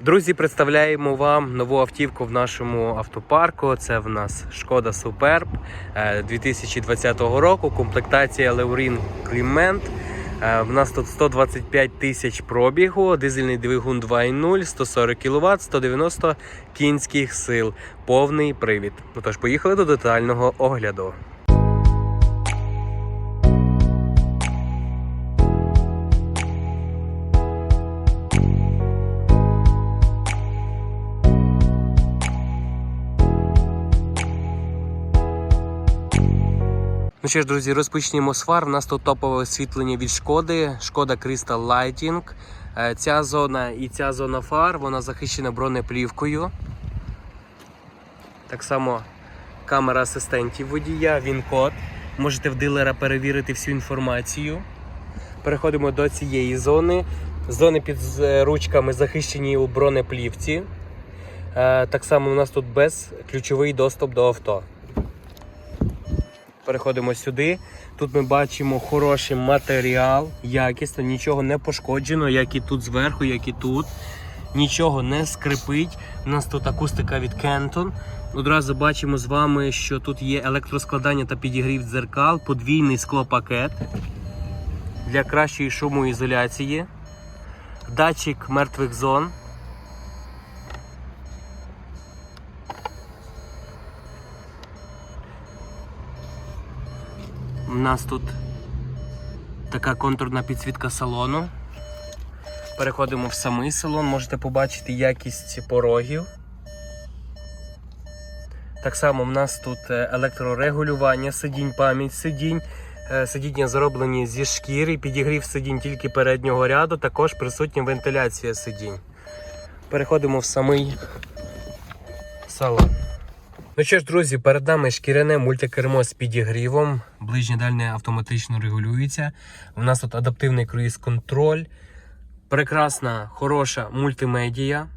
Друзі, представляємо вам нову автівку в нашому автопарку. Це в нас Шкода е, 2020 року. Комплектація Leurin Clement. Е, В нас тут 125 тисяч пробігу, дизельний двигун 2.0, 140 кВт, 190 кінських сил, повний привід. Ну тож, поїхали до детального огляду. Ну що ж, друзі, розпочнімо з фар. У нас тут топове освітлення від шкоди. Шкода Crystal Lighting. Е, Ця зона і ця зона фар вона захищена бронеплівкою. Так само камера асистентів водія, він код. Можете в дилера перевірити всю інформацію. Переходимо до цієї зони. Зони під ручками захищені у бронеплівці. Е, Так само у нас тут безключовий доступ до авто. Переходимо сюди. Тут ми бачимо хороший матеріал, якісно, нічого не пошкоджено, як і тут зверху, як і тут. Нічого не скрипить. У нас тут акустика від Kenton. Одразу бачимо з вами, що тут є електроскладання та підігрів дзеркал, подвійний склопакет для кращої шумоізоляції, датчик мертвих зон. У нас тут така контурна підсвітка салону. Переходимо в самий салон, можете побачити якість порогів. Так само в нас тут е, електрорегулювання сидінь, пам'ять сидінь. Е, Сидіння зроблені зі шкіри, підігрів сидінь тільки переднього ряду, також присутня вентиляція сидінь. Переходимо в самий салон. Ну що ж, друзі, перед нами шкіряне мультикермо з підігрівом. Ближнє дальне автоматично регулюється. У нас тут адаптивний круїз-контроль, прекрасна, хороша мультимедія.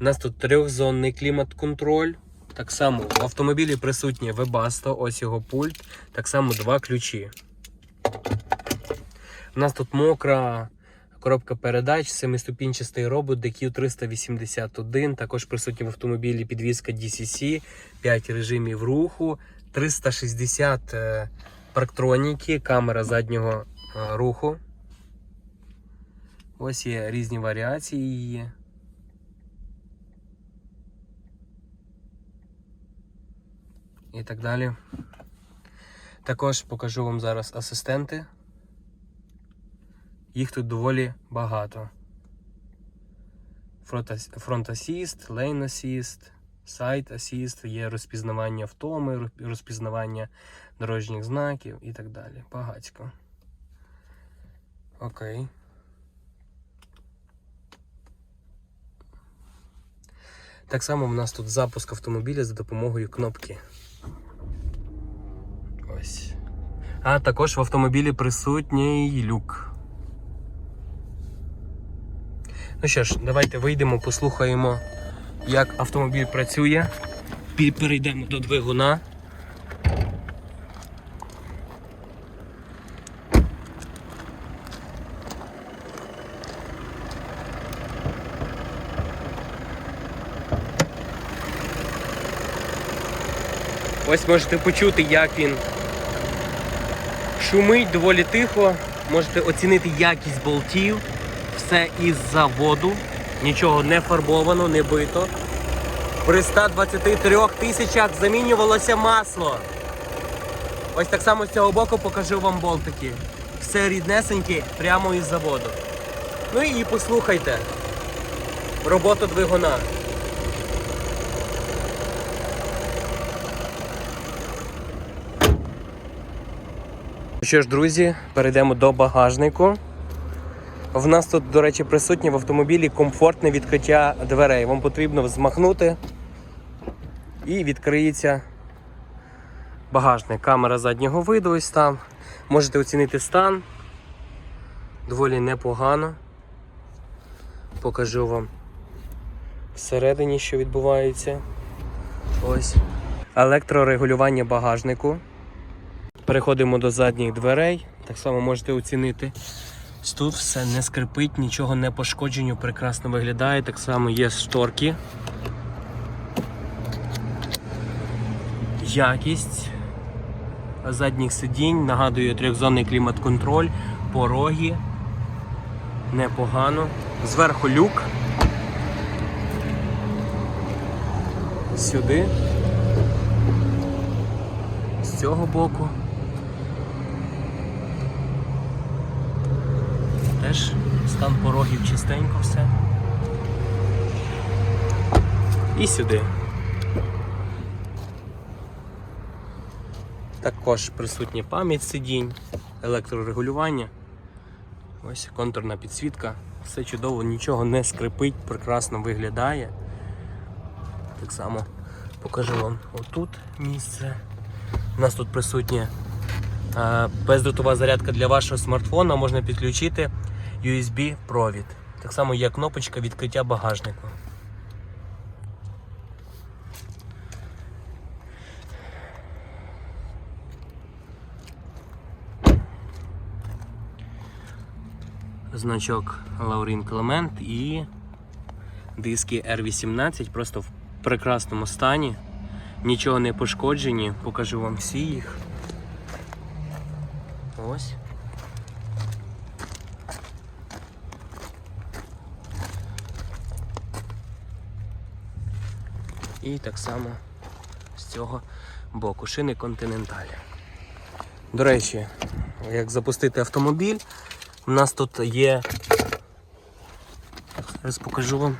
У нас тут трьохзонний клімат-контроль. Так само в автомобілі присутнє Webasto, ось його пульт. Так само два ключі. У нас тут мокра коробка передач, семиступінчастий робот DQ381. Також присутні в автомобілі підвізка DCC, 5 режимів руху, 360 е, парктроніки, камера заднього е, руху. Ось є різні варіації її. І так далі. Також покажу вам зараз асистенти. Їх тут доволі багато. Front Assist, Lane Assist, Side Assist, є розпізнавання втоми, розпізнавання дорожніх знаків і так далі. Багацько. Окей. Так само в нас тут запуск автомобіля за допомогою кнопки. Ось. А також в автомобілі присутній люк. Ну що ж, давайте вийдемо, послухаємо, як автомобіль працює. Перейдемо до двигуна. Ось можете почути, як він шумить доволі тихо. Можете оцінити якість болтів. Все із заводу. Нічого не фарбовано, не бито. При 123 тисячах замінювалося масло. Ось так само з цього боку покажу вам болтики. Все ріднесеньке прямо із заводу. Ну і послухайте роботу двигуна. Що ж, друзі, перейдемо до багажнику. В нас тут, до речі, присутнє в автомобілі комфортне відкриття дверей. Вам потрібно взмахнути і відкриється багажник. Камера заднього виду ось там. Можете оцінити стан. Доволі непогано. Покажу вам всередині, що відбувається. Ось. Електрорегулювання багажнику. Переходимо до задніх дверей. Так само можете оцінити Тут все не скрипить, нічого не пошкоджено, прекрасно виглядає. Так само є шторки. Якість задніх сидінь, нагадую, трьохзонний клімат-контроль, пороги. Непогано. Зверху люк. Сюди. З цього боку. Теж стан порогів чистенько все. І сюди. Також присутня пам'ять сидінь, електрорегулювання. Ось контурна підсвітка. Все чудово, нічого не скрипить, прекрасно виглядає. Так само покажу вам отут місце. У нас тут присутня е, бездротова зарядка для вашого смартфона, можна підключити USB провід. Так само є кнопочка відкриття багажнику. Значок Laurин Clement і диски R18 просто в прекрасному стані. Нічого не пошкоджені, покажу вам всі їх. Ось. І так само з цього боку шини Continental. До речі, як запустити автомобіль, у нас тут є. Зараз покажу вам.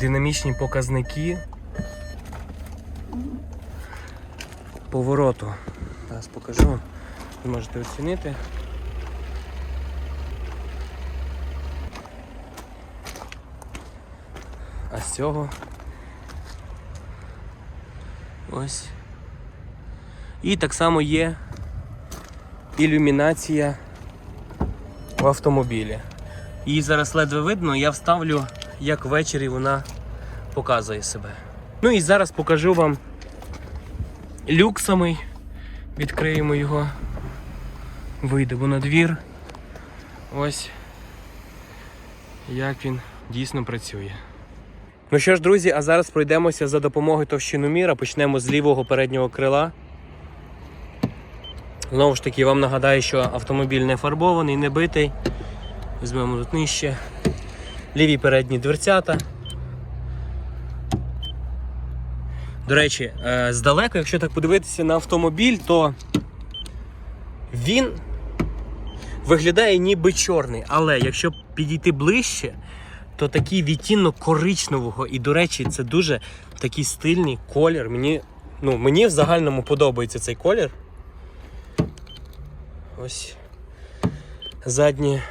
Динамічні показники повороту. Зараз покажу. Ви можете оцінити. Цього ось. І так само є ілюмінація в автомобілі. Її зараз ледве видно, я вставлю, як ввечері вона показує себе. Ну і зараз покажу вам люк самий. Відкриємо його. Вийдемо на двір. Ось як він дійсно працює. Ну що ж, друзі, а зараз пройдемося за допомогою товщиноміра. Почнемо з лівого переднього крила. Знову ж таки, вам нагадаю, що автомобіль не фарбований, не битий. Візьмемо тут нижче. Ліві передні дверцята. До речі, е, здалека, якщо так подивитися на автомобіль, то він виглядає ніби чорний. Але якщо підійти ближче, то такий відтінок коричневого. І, до речі, це дуже такий стильний колір. Мені, ну, мені в загальному подобається цей колір. Ось заднє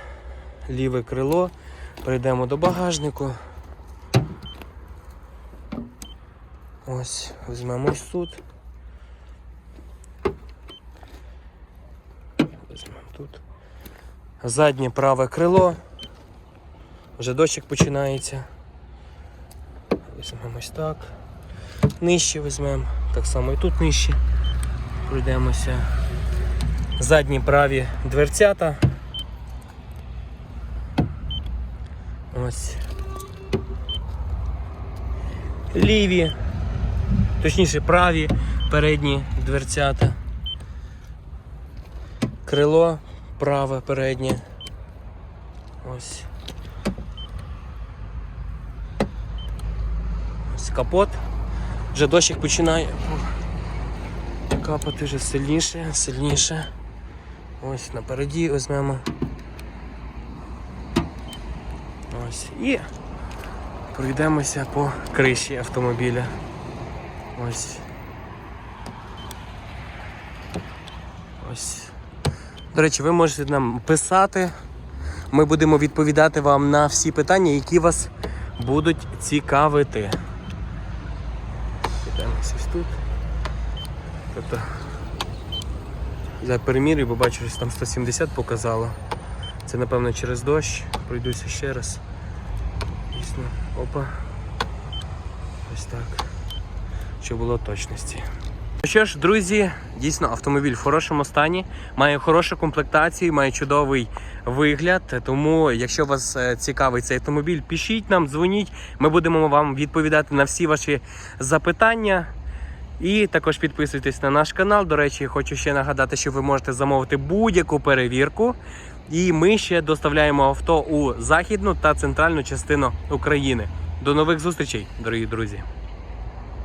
ліве крило. Перейдемо до багажнику. Ось, візьмемо тут. Візьмемо тут. Заднє праве крило. Вже дощик починається. Візьмемо ось так. Нижче візьмемо. Так само і тут нижче. Пройдемося. Задні праві дверцята. Ось. Ліві, точніше праві передні дверцята. Крило праве переднє. Ось. Ось капот. Вже дощик починає капати вже сильніше, сильніше. Ось напереді візьмемо. Ось. І пройдемося по криші автомобіля. Ось. Ось. До речі, ви можете нам писати. Ми будемо відповідати вам на всі питання, які вас будуть цікавити. Ось тут. Тобто я перемірюю, бо бачу, що там 170 показало. Це напевно через дощ. Пройдуся ще раз. Дійсно. Опа. Ось так. щоб було точності. Ну що ж, друзі, дійсно автомобіль в хорошому стані, має хорошу комплектацію, має чудовий вигляд. Тому, якщо вас е, цікавить цей автомобіль, пишіть нам, дзвоніть. Ми будемо вам відповідати на всі ваші запитання. І також підписуйтесь на наш канал. До речі, хочу ще нагадати, що ви можете замовити будь-яку перевірку. І ми ще доставляємо авто у західну та центральну частину України. До нових зустрічей, дорогі друзі!